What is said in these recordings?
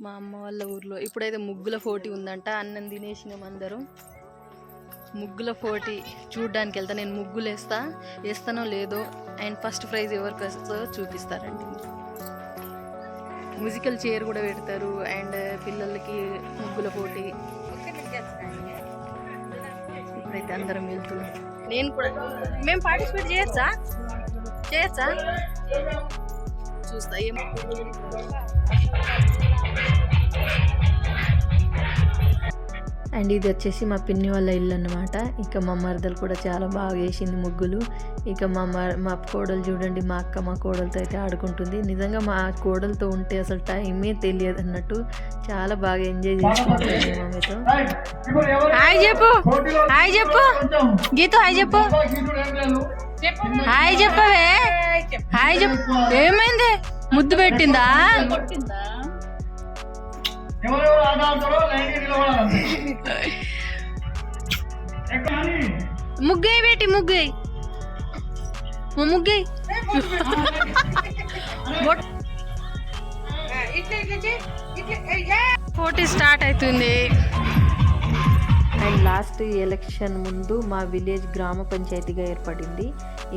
మా అమ్మ వాళ్ళ ఊర్లో. ఇప్పుడైతే ముగ్గుల పోటీ ఉందంట. అన్నం తినేసినాం అందరం. ముగ్గుల పోటీ చూడ్డానికి వెళ్తా. నేను ముగ్గులు వేస్తా. వేస్తానో లేదో అండ్ ఫస్ట్ ప్రైజ్ ఎవరికి వస్తుందో చూపిస్తారండి. మ్యూజికల్ చైర్ కూడా పెడతారు అండ్ పిల్లలకి ముగ్గుల పోటీ. ఇప్పుడైతే అందరం వెళ్తున్నాం. నేను కూడా. మేము పార్టిసిపేట్ చేయొచ్చా? చేయొచ్చా? చూస్తా. ఏం? అండ్ ఇది వచ్చేసి మా పిన్ని వాళ్ళ ఇల్లు అన్నమాట. ఇక మా మరదలు కూడా చాలా బాగా వేసింది ముగ్గులు. ఇక మా మర మా కోడలు చూడండి మా అక్క మా కోడలతో అయితే ఆడుకుంటుంది. నిజంగా మా కోడలతో ఉంటే అసలు టైమే తెలియదు అన్నట్టు చాలా బాగా ఎంజాయ్ చేసుకుంటుంది మమ్మీతో. హాయ్ చెప్పు. హాయ్ చెప్పు. గీత హాయ్ చెప్పు. హాయ్ చెప్పవే. హాయ్ చెప్పు. ఏమైంది? ముద్దు పెట్టిందా? ఎవరెవరు నిలబడాలి ముగ్గై పెట్టి ముగ్గై ముగ్గై పోటీ స్టార్ట్ అవుతుంది అండ్ లాస్ట్ ఎలక్షన్ ముందు మా విలేజ్ గ్రామ పంచాయతీగా ఏర్పడింది.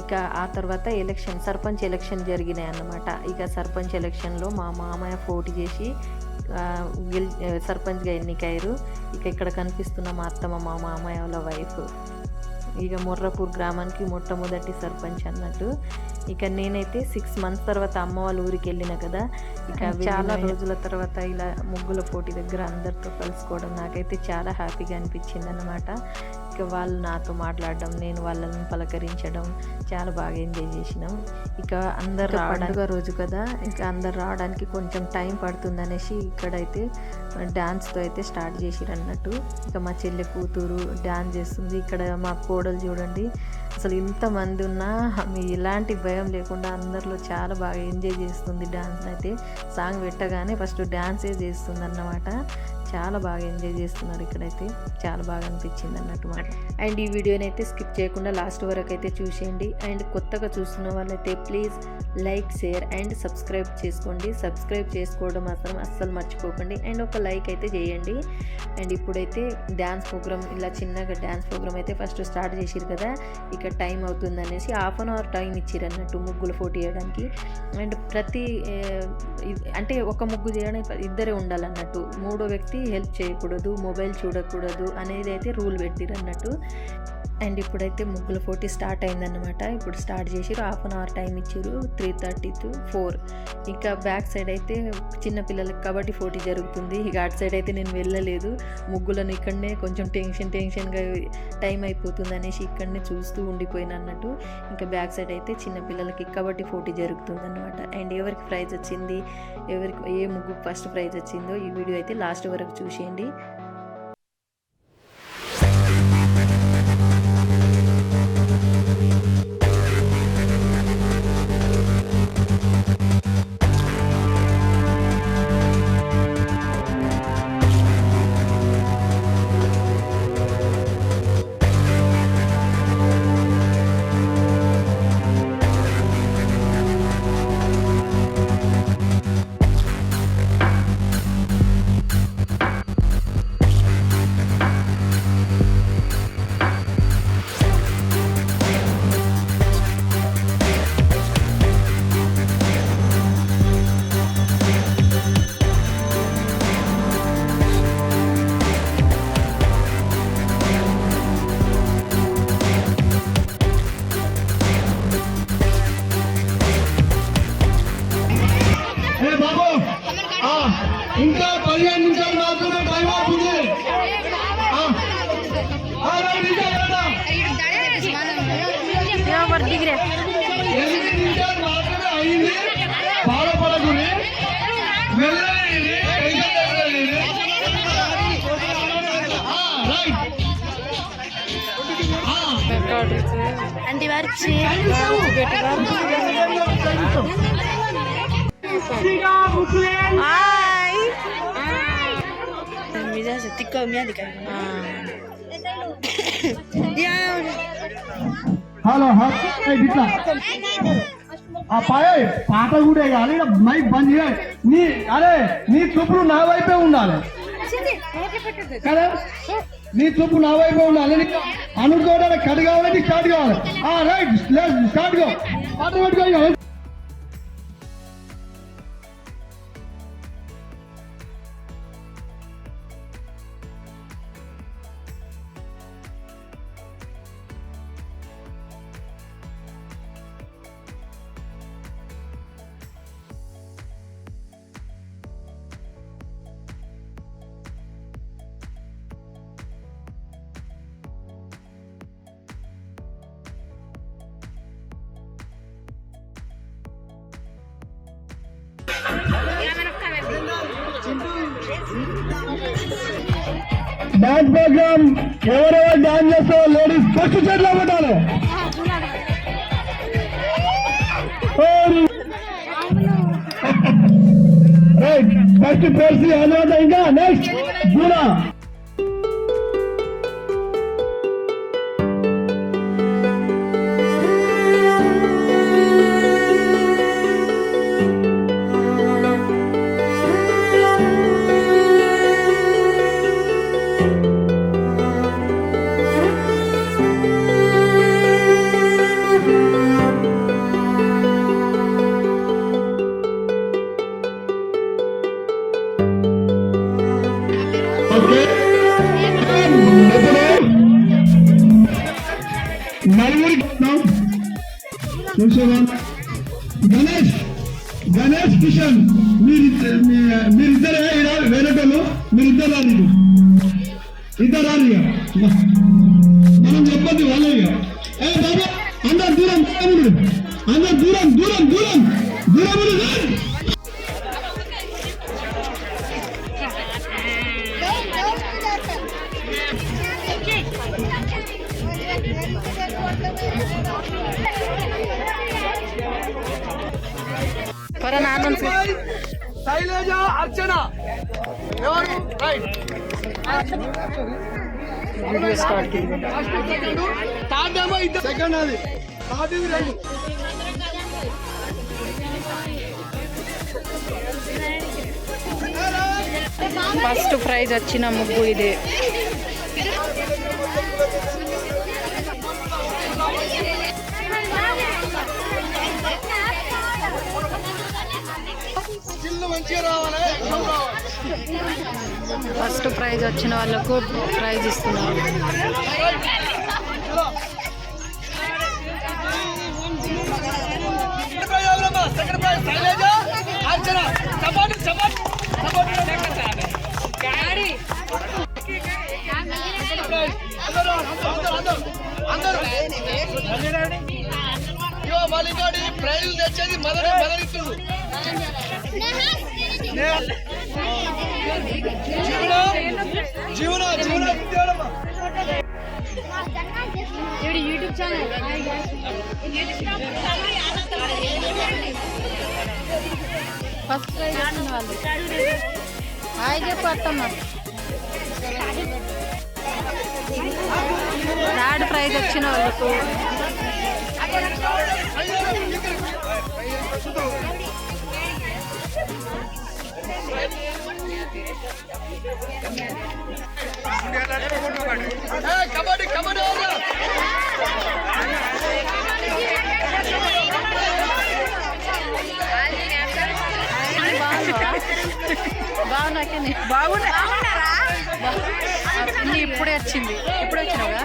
ఇక ఆ తర్వాత ఎలక్షన్ సర్పంచ్ ఎలక్షన్ జరిగినాయి అన్నమాట. ఇక సర్పంచ్ ఎలక్షన్లో మా మామయ్య పోటీ చేసి గెల్ సర్పంచ్గా ఎన్నికయ్యారు. ఇక ఇక్కడ కనిపిస్తున్న మా అత్తమ్మ మా మామయ్య వాళ్ళ వైఫ్. ఇక మొర్రపూర్ గ్రామానికి మొట్టమొదటి సర్పంచ్ అన్నట్టు. ఇక నేనైతే సిక్స్ మంత్స్ తర్వాత అమ్మ వాళ్ళ ఊరికి వెళ్ళిన కదా ఇక చాలా రోజుల తర్వాత ఇలా ముగ్గుల పోటీ దగ్గర అందరితో కలుసుకోవడం నాకైతే చాలా హ్యాపీగా అనిపించింది అనమాట ఇక వాళ్ళు నాతో మాట్లాడడం నేను వాళ్ళని పలకరించడం చాలా బాగా ఎంజాయ్ చేసినాం. ఇక అందరు రావడానికి రోజు కదా ఇంకా అందరు రావడానికి కొంచెం టైం పడుతుంది అనేసి ఇక్కడైతే డ్యాన్స్తో అయితే స్టార్ట్ చేసిరు అన్నట్టు ఇక మా చెల్లె కూతురు డ్యాన్స్ చేస్తుంది. ఇక్కడ మా కోడలు చూడండి అసలు ఇంతమంది ఉన్నా మీ ఎలాంటి భయం లేకుండా అందరిలో చాలా బాగా ఎంజాయ్ చేస్తుంది డ్యాన్స్ అయితే. సాంగ్ పెట్టగానే ఫస్ట్ డ్యాన్సే చేస్తుంది అన్నమాట చాలా బాగా ఎంజాయ్ చేస్తున్నారు ఇక్కడైతే. చాలా బాగా అనిపించింది అన్నట్టు మాట. అండ్ ఈ వీడియోని అయితే స్కిప్ చేయకుండా లాస్ట్ వరకు అయితే చూసేయండి. అండ్ కొత్తగా చూస్తున్న వాళ్ళైతే please like share and subscribe చేసుకోండి. సబ్స్క్రైబ్ చేసుకోవడం మాత్రం అస్సలు మర్చిపోకండి. అండ్ ఒక లైక్ అయితే చేయండి. అండ్ ఇప్పుడైతే డ్యాన్స్ ప్రోగ్రామ్ ఇలా చిన్నగా డ్యాన్స్ ప్రోగ్రామ్ అయితే ఫస్ట్ స్టార్ట్ చేసారు కదా. ఇంకా టైం అవుతుంది అనేసి హాఫ్ అన్ అవర్ టైం ఇచ్చిరు అన్నట్టు ముగ్గులు పోటీ చేయడానికి. అండ్ ప్రతి అంటే ఒక ముగ్గు చేయడానికి ఇద్దరే ఉండాలన్నట్టు. మూడో వ్యక్తి హెల్ప్ చేయకూడదు మొబైల్ చూడకూడదు అనేది అయితే రూల్ పెట్టిరన్నట్టు. అండ్ ఇప్పుడైతే ముగ్గుల పోటీ స్టార్ట్ అయిందన్నమాట. ఇప్పుడు స్టార్ట్ చేసిరు హాఫ్ అన్ అవర్ టైం ఇచ్చారు త్రీ థర్టీ టు ఫోర్. ఇంకా బ్యాక్ సైడ్ అయితే చిన్న పిల్లలకి కబడ్డీ పోటీ జరుగుతుంది. ఇక అటు సైడ్ అయితే నేను వెళ్ళలేదు. ముగ్గులను ఇక్కడనే కొంచెం టెన్షన్ టెన్షన్గా టైం అయిపోతుంది అనేసి ఇక్కడనే చూస్తూ ఉండిపోయిన అన్నట్టు. ఇంకా బ్యాక్ సైడ్ అయితే చిన్న పిల్లలకి కబడ్డీ పోటీ జరుగుతుంది అనమాట అండ్ ఎవరికి ప్రైజ్ వచ్చింది? ఎవరికి ఏ ముగ్గు ఫస్ట్ ప్రైజ్ వచ్చిందో ఈ వీడియో అయితే లాస్ట్ వరకు చూసేయండి. అంటే వారి హాయ్ మిజా se tico miadi kan hello hello ఇట్లా ఆ పాయ పాట కూడా కానీ మైక్ బంద్ చేయాలి నీ అరే నీ చూపులు నా వైపే ఉండాలి కదా నీ చూపు నా వైపు ఉండాలి. అనుకోవడానికి కట్ కావాలంటే స్టార్ట్ కావాలి. ఆ రైట్ స్టార్ట్ కావాలి డాన్స్ ప్రోగ్రామ్ ఎవరెవరు డాన్స్ చేస్తారో లేడీస్ ఫస్ట్ చేతిలో పెట్టాలి. రైట్ ఫస్ట్ పేర్సి తర్వాత ఇంకా నెక్స్ట్ జూనా నలుగురికి చూసావా గణేష్ గణేష్ కిషన్ మీరిద్దరు మీరిద్దరే రాదు వేరేటోళ్ళు మీరిద్దరు రాదు ఇక. ఇద్దరు రాదు శైలజ అర్చన. ఎవరు? ఇద్దరు సెకండ్ అది. ఫస్ట్ ప్రైజ్ వచ్చిన ముగ్గు ఇదే. ఫస్ట్ ప్రైజ్ వచ్చిన వాళ్ళకు ప్రైజ్ ఇస్తున్నారు. సెకండ్ ప్రైజ్ మల్లికాడి ప్రైజ్ తెచ్చేది Jeevana Jeevana Jeevana YouTube channel. First prize వాళ్ళు. హాయ్ చెప్పు అత్తమ్మ. థర్డ్ ప్రైజ్ వచ్చిన వాళ్ళకు. ఏ, కబడ్డీ బాగున్నారా? అన్ని ఇప్పుడే వచ్చింది. ఇప్పుడే వచ్చినావుగా?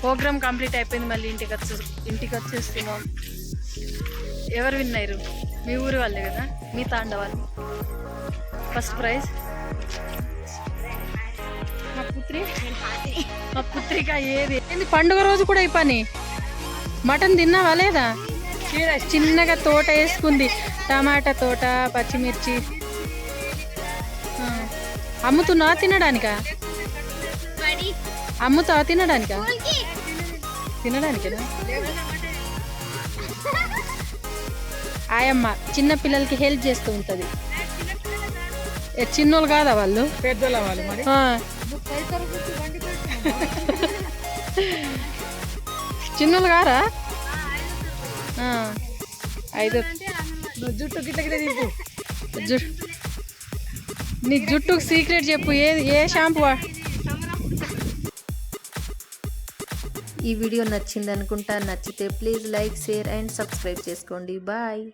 ప్రోగ్రామ్ కంప్లీట్ అయిపోయింది మళ్ళీ ఇంటికి వచ్చి ఇంటికి వచ్చేస్తున్నాం ఎవరు విన్నారు మీ ఊరు వాళ్ళే కదా? మీ తాండ వాళ్ళు. ఫస్ట్ ప్రైజ్ మా పుత్రి. మా పుత్రిక ఏది? ఏంది పండుగ రోజు కూడా ఈ పని? మటన్ తిన్నావా లేదా? చిన్నగా తోట వేసుకుంది. టమాటా తోట పచ్చిమిర్చి. అమ్ముతున్నావా తినడానికా? అమ్ముతావా తినడానికా? తినడానికేనా? ఆయమ్మ చిన్న పిల్లలకి హెల్ప్ చేస్తూ ఉంటది. ఏ, చిన్నోళ్ళు కాదా వాళ్ళు? పెద్దల వాళ్ళు గారా? ఆ, ఐదు. జుట్టు గిట్ల గిట్ల దింపు జు- నీ జుట్టుకు సీక్రెట్ చెప్పు ఏ ఏ షాంపూ వా- ఈ వీడియో నచ్చింది అనుకుంటా నచ్చితే please like share and subscribe చేసుకోండి. బాయ్.